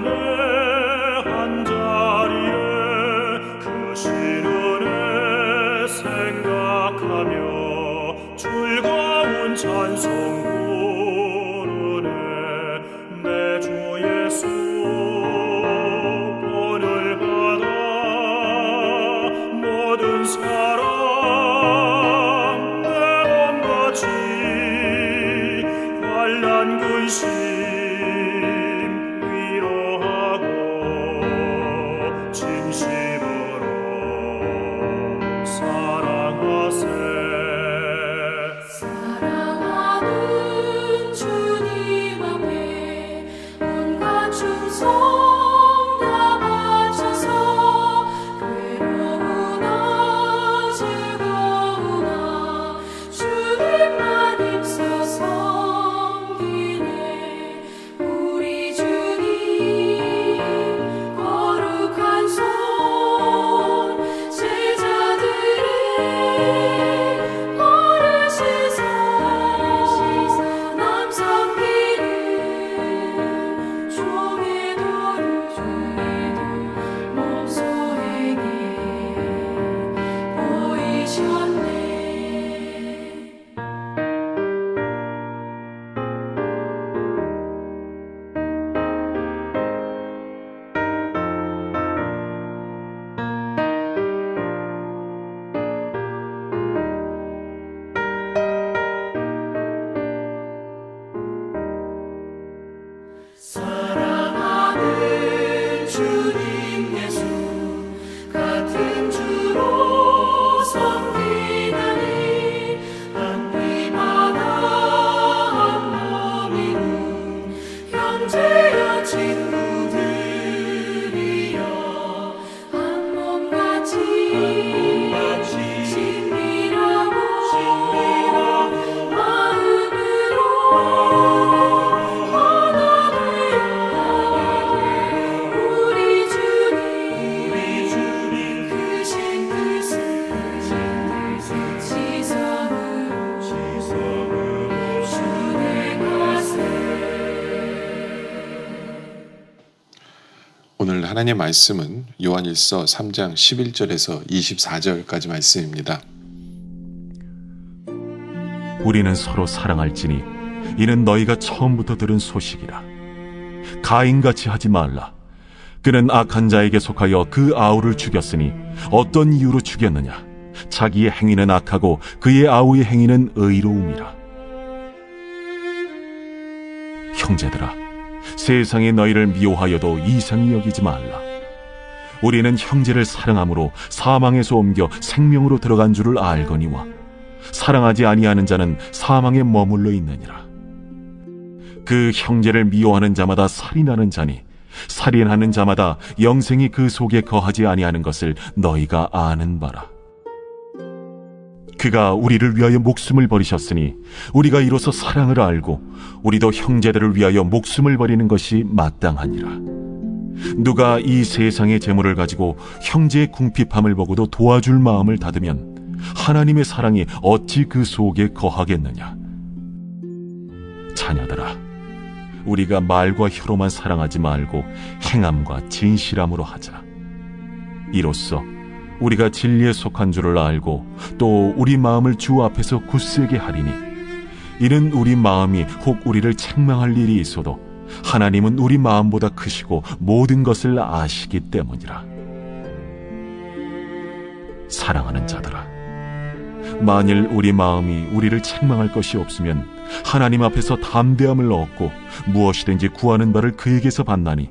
me 하나님의 말씀은 요한일서 3장 11절에서 24절까지 말씀입니다. 우리는 서로 사랑할지니 이는 너희가 처음부터 들은 소식이라. 가인같이 하지 말라. 그는 악한 자에게 속하여 그 아우를 죽였으니 어떤 이유로 죽였느냐? 자기의 행위는 악하고 그의 아우의 행위는 의로움이라. 형제들아, 세상이 너희를 미워하여도 이상히 여기지 말라. 우리는 형제를 사랑함으로 사망에서 옮겨 생명으로 들어간 줄을 알거니와 사랑하지 아니하는 자는 사망에 머물러 있느니라. 그 형제를 미워하는 자마다 살인하는 자니 살인하는 자마다 영생이 그 속에 거하지 아니하는 것을 너희가 아는 바라. 그가 우리를 위하여 목숨을 버리셨으니 우리가 이로써 사랑을 알고 우리도 형제들을 위하여 목숨을 버리는 것이 마땅하니라. 누가 이 세상의 재물을 가지고 형제의 궁핍함을 보고도 도와줄 마음을 닫으면 하나님의 사랑이 어찌 그 속에 거하겠느냐? 자녀들아, 우리가 말과 혀로만 사랑하지 말고 행함과 진실함으로 하자. 이로써 우리가 진리에 속한 줄을 알고 또 우리 마음을 주 앞에서 굳세게 하리니 이는 우리 마음이 혹 우리를 책망할 일이 있어도 하나님은 우리 마음보다 크시고 모든 것을 아시기 때문이라. 사랑하는 자들아, 만일 우리 마음이 우리를 책망할 것이 없으면 하나님 앞에서 담대함을 얻고 무엇이든지 구하는 바를 그에게서 받나니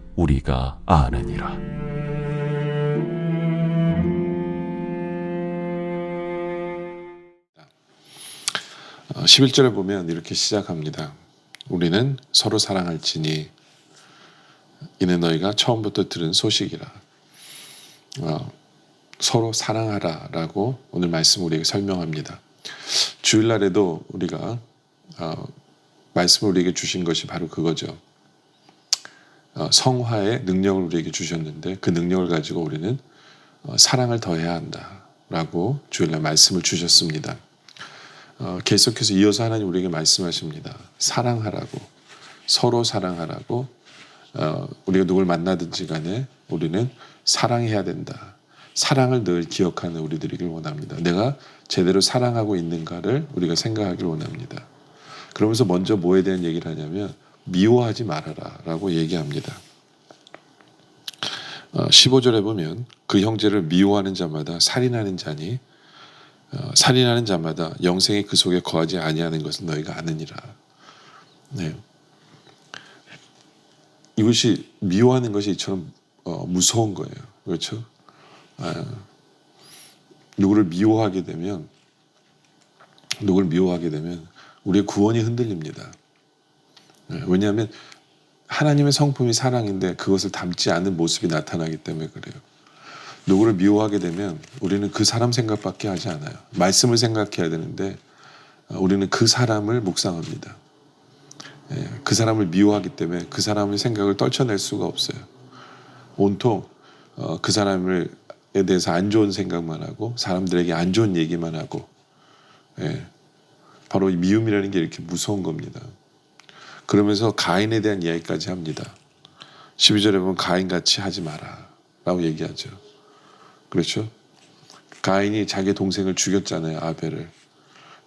우리가 아느니라. 어, 11절에 보면 이렇게 시작합니다. 우리는 서로 사랑할지니 이는 너희가 처음부터 들은 소식이라. 어, 서로 사랑하라라고 오늘 말씀 우리에게 설명합니다. 주일날에도 우리가 어, 말씀을 우리에게 주신 것이 바로 그거죠. 어, 성화의 능력을 우리에게 주셨는데 그 능력을 가지고 우리는 어, 사랑을 더해야 한다라고 주일날 말씀을 주셨습니다. 어, 계속해서 이어서 하나님 우리에게 말씀하십니다. 사랑하라고 서로 사랑하라고 어, 우리가 누굴 만나든지 간에 우리는 사랑해야 된다. 사랑을 늘 기억하는 우리들이길 원합니다. 내가 제대로 사랑하고 있는가를 우리가 생각하길 원합니다. 그러면서 먼저 뭐에 대한 얘기를 하냐면 미워하지 말아라 라고 얘기합니다. 어, 15절에 보면 그 형제를 미워하는 자마다 살인하는 자니 어, 살인하는 자마다 영생이 그 속에 거하지 아니하는 것은 너희가 아느니라. 네. 이것이 미워하는 것이 이처럼 어, 무서운 거예요. 그렇죠? 아, 누구를 미워하게 되면 누구를 미워하게 되면 우리의 구원이 흔들립니다. 네, 왜냐하면 하나님의 성품이 사랑인데 그것을 담지 않은 모습이 나타나기 때문에 그래요. 누구를 미워하게 되면 우리는 그 사람 생각밖에 하지 않아요. 말씀을 생각해야 되는데 어, 우리는 그 사람을 묵상합니다. 예, 그 사람을 미워하기 때문에 그 사람의 생각을 떨쳐낼 수가 없어요. 온통 어, 그 사람을 에 대해서 안 좋은 생각만 하고 사람들에게 안 좋은 얘기만 하고 예, 바로 이 미움이라는 게 이렇게 무서운 겁니다. 그러면서 가인에 대한 이야기까지 합니다. 12절에 보면 가인같이 하지 마라 라고 얘기하죠. 그렇죠? 가인이 자기 동생을 죽였잖아요. 아벨을.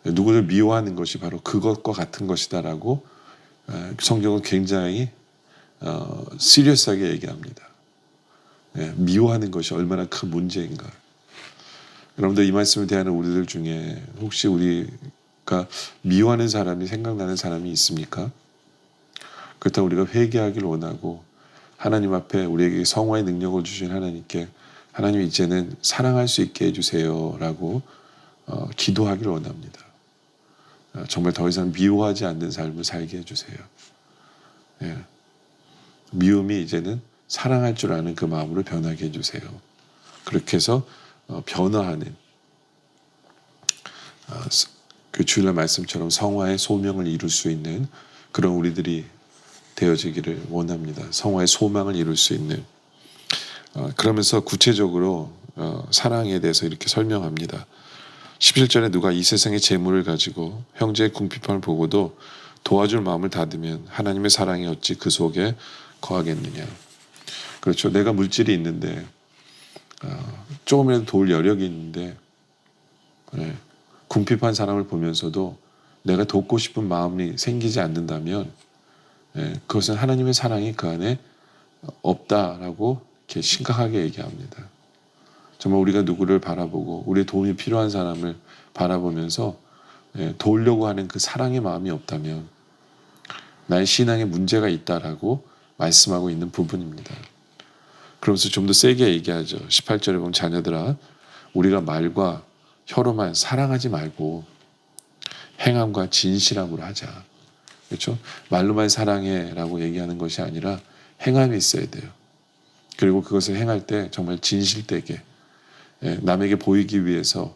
누구를 미워하는 것이 바로 그것과 같은 것이다라고 에, 성경은 굉장히 어, 시리어스하게 얘기합니다. 예, 미워하는 것이 얼마나 큰 문제인가. 여러분들 이 말씀을 대하는 우리들 중에 혹시 우리가 미워하는 사람이 생각나는 사람이 있습니까? 그렇다고 우리가 회개하기를 원하고 하나님 앞에 우리에게 성화의 능력을 주신 하나님께 하나님 이제는 사랑할 수 있게 해주세요라고 어, 기도하기를 원합니다. 어, 정말 더 이상 미워하지 않는 삶을 살게 해주세요. 예. 미움이 이제는 사랑할 줄 아는 그 마음으로 변하게 해주세요. 그렇게 해서 어, 변화하는 어, 스- 그 주일날 말씀처럼 성화의 소명을 이룰 수 있는 그런 우리들이 되어지기를 원합니다. 성화의 소망을 이룰 수 있는 어, 그러면서 구체적으로 어, 사랑에 대해서 이렇게 설명합니다. 17절에 누가 이 세상의 재물을 가지고 형제의 궁핍함을 보고도 도와줄 마음을 닫으면 하나님의 사랑이 어찌 그 속에 거하겠느냐. 그렇죠. 내가 물질이 있는데 어, 조금이라도 도울 여력이 있는데 예, 궁핍한 사람을 보면서도 내가 돕고 싶은 마음이 생기지 않는다면 예, 그것은 하나님의 사랑이 그 안에 없다라고 이렇게 심각하게 얘기합니다. 정말 우리가 누구를 바라보고 우리의 도움이 필요한 사람을 바라보면서 예, 도우려고 하는 그 사랑의 마음이 없다면 나의 신앙에 문제가 있다라고 말씀하고 있는 부분입니다. 그러면서 좀 더 세게 얘기하죠. 18절에 보면 자녀들아 우리가 말과 혀로만 사랑하지 말고 행함과 진실함으로 하자. 그렇죠? 말로만 사랑해라고 얘기하는 것이 아니라 행함이 있어야 돼요. 그리고 그것을 행할 때 정말 진실되게 예, 남에게 보이기 위해서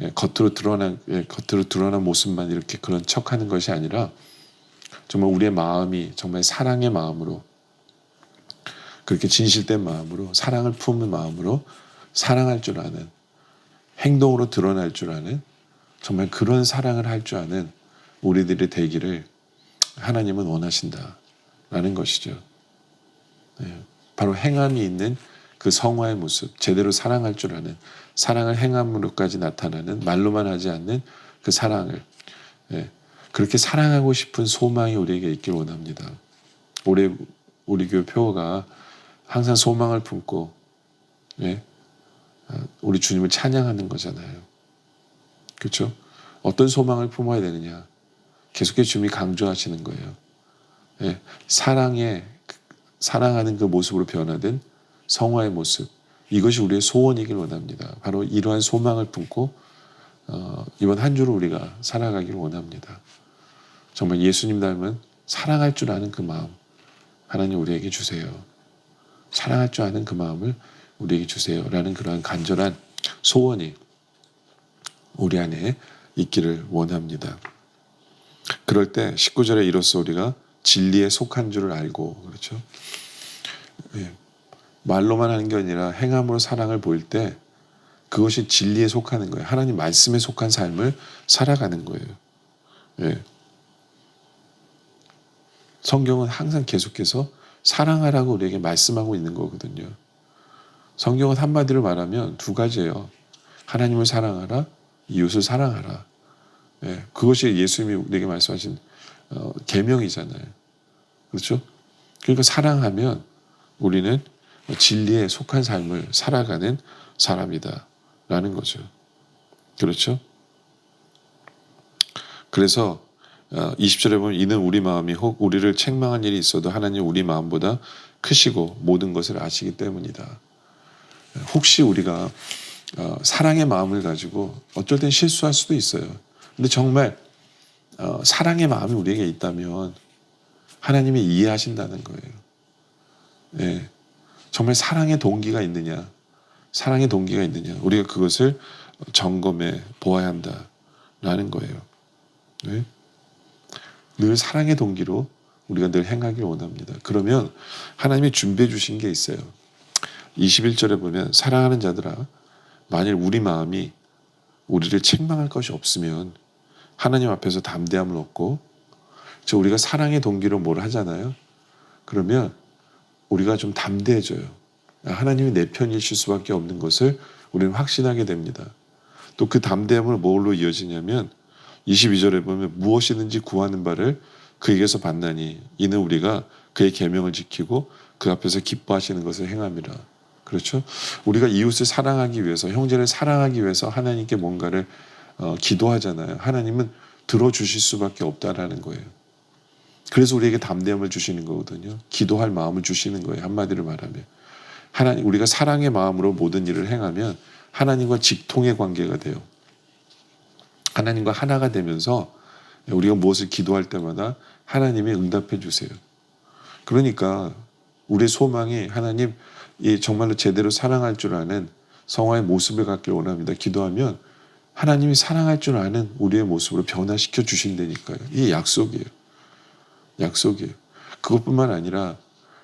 예, 겉으로 드러난 예, 겉으로 드러난 모습만 이렇게 그런 척하는 것이 아니라 정말 우리의 마음이 정말 사랑의 마음으로 그렇게 진실된 마음으로 사랑을 품은 마음으로 사랑할 줄 아는 행동으로 드러날 줄 아는 정말 그런 사랑을 할 줄 아는 우리들이 되기를 하나님은 원하신다라는 것이죠. 네. 바로 행함이 있는 그 성화의 모습, 제대로 사랑할 줄 아는 사랑을 행함으로까지 나타나는 말로만 하지 않는 그 사랑을 예, 그렇게 사랑하고 싶은 소망이 우리에게 있길 원합니다. 올해 우리 교회 표어가 항상 소망을 품고 예, 아, 우리 주님을 찬양하는 거잖아요. 그렇죠? 어떤 소망을 품어야 되느냐? 계속해서 주님이 강조하시는 거예요. 예, 사랑의 사랑하는 그 모습으로 변화된 성화의 모습 이것이 우리의 소원이길 원합니다. 바로 이러한 소망을 품고 어, 이번 한 주를 우리가 살아가길 원합니다. 정말 예수님 닮은 사랑할 줄 아는 그 마음 하나님 우리에게 주세요. 사랑할 줄 아는 그 마음을 우리에게 주세요라는 그러한 간절한 소원이 우리 안에 있기를 원합니다. 그럴 때 19절에 이로써 우리가 진리에 속한 줄을 알고 그렇죠. 예. 말로만 하는 게 아니라 행함으로 사랑을 보일 때 그것이 진리에 속하는 거예요. 하나님 말씀에 속한 삶을 살아가는 거예요. 예. 성경은 항상 계속해서 사랑하라고 우리에게 말씀하고 있는 거거든요. 성경은 한마디로 말하면 두 가지예요. 하나님을 사랑하라, 이웃을 사랑하라. 예, 그것이 예수님이 우리에게 말씀하신 어, 계명이잖아요. 그렇죠? 그러니까 사랑하면 우리는 진리에 속한 삶을 살아가는 사람이다라는 거죠. 그렇죠? 그래서 20절에 보면 이는 우리 마음이 혹 우리를 책망한 일이 있어도 하나님 우리 마음보다 크시고 모든 것을 아시기 때문이다. 혹시 우리가 어, 사랑의 마음을 가지고 어쩔 땐 실수할 수도 있어요. 근데 정말 어, 사랑의 마음이 우리에게 있다면 하나님이 이해하신다는 거예요. 예. 정말 사랑의 동기가 있느냐, 사랑의 동기가 있느냐, 우리가 그것을 점검해 보아야 한다라는 거예요. 네? 늘 사랑의 동기로 우리가 늘 행하길 원합니다. 그러면 하나님이 준비해 주신 게 있어요. 21절에 보면 사랑하는 자들아 만일 우리 마음이 우리를 책망할 것이 없으면 하나님 앞에서 담대함을 얻고 저 우리가 사랑의 동기로 뭘 하잖아요. 그러면 우리가 좀 담대해져요. 하나님이 내 편이실 수밖에 없는 것을 우리는 확신하게 됩니다. 또 그 담대함을 뭘로 이어지냐면 22절에 보면 무엇이든지 구하는 바를 그에게서 받나니 이는 우리가 그의 계명을 지키고 그 앞에서 기뻐하시는 것을 행함이라. 그렇죠? 우리가 이웃을 사랑하기 위해서 형제를 사랑하기 위해서 하나님께 뭔가를 어, 기도하잖아요. 하나님은 들어주실 수밖에 없다라는 거예요. 그래서 우리에게 담대함을 주시는 거거든요. 기도할 마음을 주시는 거예요. 한마디로 말하면 하나님 우리가 사랑의 마음으로 모든 일을 행하면 하나님과 직통의 관계가 돼요. 하나님과 하나가 되면서 우리가 무엇을 기도할 때마다 하나님이 응답해 주세요. 그러니까 우리의 소망이 하나님 이 정말로 제대로 사랑할 줄 아는 성화의 모습을 갖길 원합니다. 기도하면 하나님이 사랑할 줄 아는 우리의 모습으로 변화시켜 주신다니까요. 이게 약속이에요. 약속이에요. 그것뿐만 아니라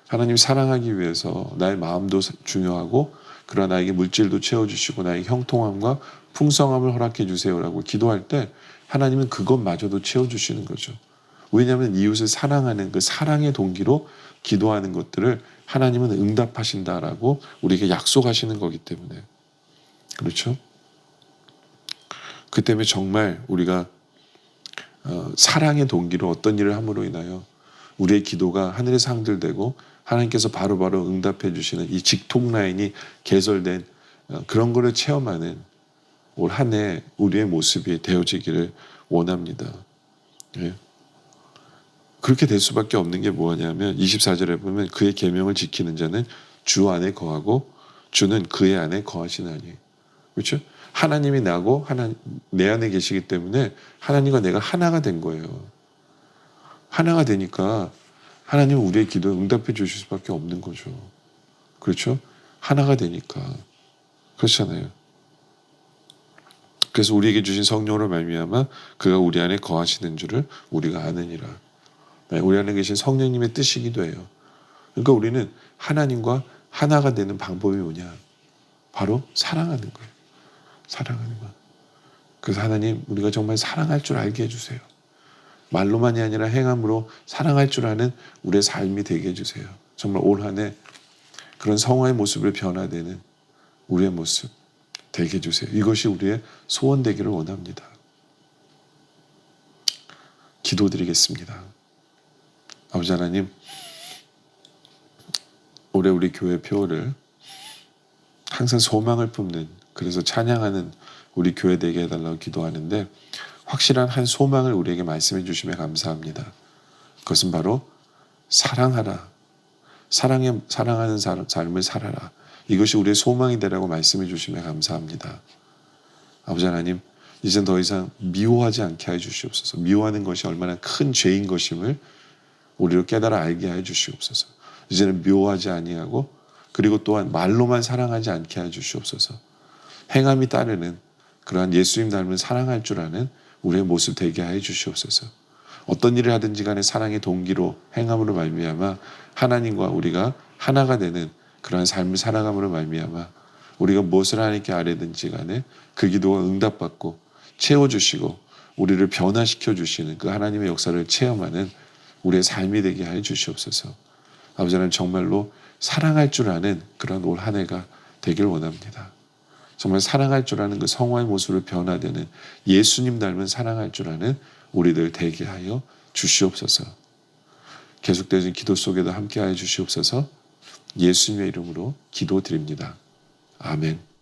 하나님 사랑하기 위해서 나의 마음도 중요하고 그러나 나에게 물질도 채워주시고 나에게 형통함과 풍성함을 허락해 주세요라고 기도할 때 하나님은 그것마저도 채워주시는 거죠. 왜냐하면 이웃을 사랑하는 그 사랑의 동기로 기도하는 것들을 하나님은 응답하신다라고 우리에게 약속하시는 거기 때문에 그렇죠. 그 때문에 정말 우리가 어, 사랑의 동기로 어떤 일을 함으로 인하여 우리의 기도가 하늘에서 항들되고 하나님께서 바로바로 응답해 주시는 이 직통 라인이 개설된 어, 그런 거를 체험하는 올 한 해 우리의 모습이 되어지기를 원합니다. 예. 그렇게 될 수밖에 없는 게 뭐냐면 24절에 보면 그의 계명을 지키는 자는 주 안에 거하고 주는 그의 안에 거하시나니. 그렇죠? 하나님이 나고 하나 내 안에 계시기 때문에 하나님과 내가 하나가 된 거예요. 하나가 되니까 하나님은 우리의 기도에 응답해 주실 수밖에 없는 거죠. 그렇죠? 하나가 되니까 그렇잖아요. 그래서 우리에게 주신 성령으로 말미암아 그가 우리 안에 거하시는 줄을 우리가 아느니라. 네, 우리 안에 계신 성령님의 뜻이기도 해요. 그러니까 우리는 하나님과 하나가 되는 방법이 뭐냐? 바로 사랑하는 거예요. 사랑하는 거. 그래서 하나님 우리가 정말 사랑할 줄 알게 해주세요. 말로만이 아니라 행함으로 사랑할 줄 아는 우리의 삶이 되게 해주세요. 정말 올 한 해 그런 성화의 모습을 변화되는 우리의 모습 되게 해주세요. 이것이 우리의 소원 되기를 원합니다. 기도드리겠습니다. 아버지 하나님, 올해 우리 교회 표를 항상 소망을 품는 그래서 찬양하는 우리 교회 되게 해달라고 기도하는데 확실한 한 소망을 우리에게 말씀해 주시면 감사합니다. 그것은 바로 사랑하라. 사랑에, 사랑하는 삶- 삶을 살아라. 이것이 우리의 소망이 되라고 말씀해 주시면 감사합니다. 아버지 하나님, 이젠 더 이상 미워하지 않게 해 주시옵소서. 미워하는 것이 얼마나 큰 죄인 것임을 우리로 깨달아 알게 해 주시옵소서. 이제는 미워하지 아니하고 그리고 또한 말로만 사랑하지 않게 해 주시옵소서. 행함이 따르는 그러한 예수님 닮은 사랑할 줄 아는 우리의 모습 되게 하여 주시옵소서. 어떤 일을 하든지 간에 사랑의 동기로 행함으로 말미암아 하나님과 우리가 하나가 되는 그러한 삶을 살아감으로 말미암아 우리가 무엇을 하나님께 아뢰든지 간에 그 기도가 응답받고 채워주시고 우리를 변화시켜 주시는 그 하나님의 역사를 체험하는 우리의 삶이 되게 하여 주시옵소서. 아버지 하나님 정말로 사랑할 줄 아는 그런 올 한 해가 되길 원합니다. 정말 사랑할 줄 아는 그 성화의 모습으로 변화되는 예수님 닮은 사랑할 줄 아는 우리들 되게 하여 주시옵소서. 계속되는 기도 속에도 함께하여 주시옵소서. 예수님의 이름으로 기도드립니다. 아멘.